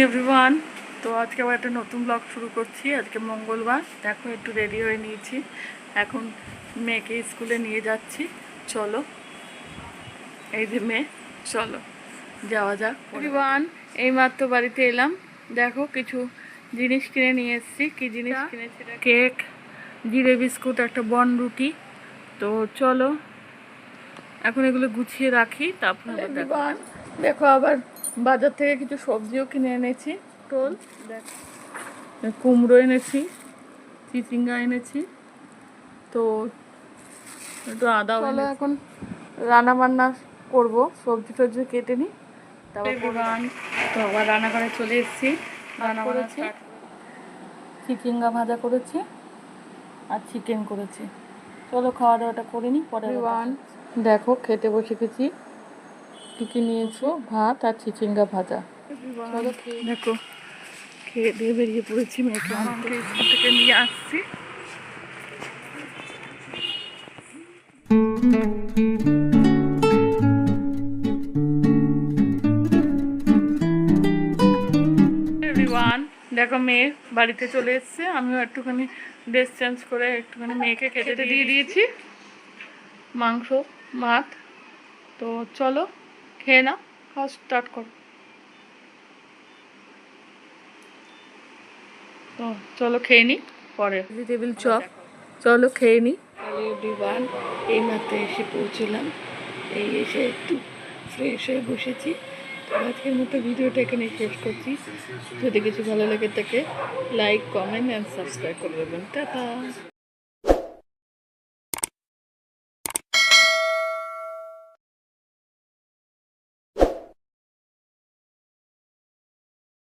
Everyone তো আজকে আবার একটা নতুন ব্লগ শুরু করছি। আজকে মঙ্গলবার। দেখো একটু রেডি হয়ে নিয়েছি। এখন মেয়েকে স্কুলে নিয়ে যাচ্ছি। চলো। এই যে মেয়ে চলো। যাওয়া যাক। এভরিওয়ান এইমাত্র বাড়িতে এলাম। দেখো কিছু জিনিস কিনে নিয়ে এসেছি। কি জিনিস কিনেছি কেক জিরে বিস্কুট একটা বন রুটি। তো চলো। এখন এগুলো গুছিয়ে রাখি। তারপর। দেখো আবার বাজার থেকে কিছু সবজিও কিনে এনেছি টোল দেখ কুমড়ো এনেছি চিচিঙ্গা এনেছি তো একটু আদা চলো এখন রান্না বান্না করব সবজি টবজি কেটে নিই তারপর তো আবার রান্নাঘরে চলে এসেছি। রান্না করেছি। চিচিঙ্গা ভাজা করেছি আর চিকেন করেছি। চলো খাওয়া দাওয়াটা করে নিই পরে দেখো খেতে বসে গেছি। কী কী নিয়েছো? ভাত আর চিচিঙ্গা ভাজা। দেখো খেয়ে দিয়ে বেরিয়ে পড়েছি মেয়েকে স্কুল থেকে নিয়ে আসছি। দেখো মেয়ে বাড়িতে চলে এসছে। আমিও একটুখানি ড্রেস চেঞ্জ করে একটুখানি মেয়েকে খেতে দিয়ে দিয়েছি। মাংস ভাত। তো চলো খেয়ে নাও খাওয়া স্টার্ট করো। তো চলো খেয়ে নিই পরে। ভেজিটেবিল চপ চলো খেয়ে নিই হ্যালো এভরিওয়ান এই মাত্র এসে পৌঁছলাম। এই এসে একটু ফ্রেশ হয়ে বসেছি। আজকের মতো ভিডিওটা এখানে শেষ করছি। যদি কিছু ভালো লাগে থাকে লাইক কমেন্ট অ্যান্ড সাবস্ক্রাইব করে দেবেন। টাটা।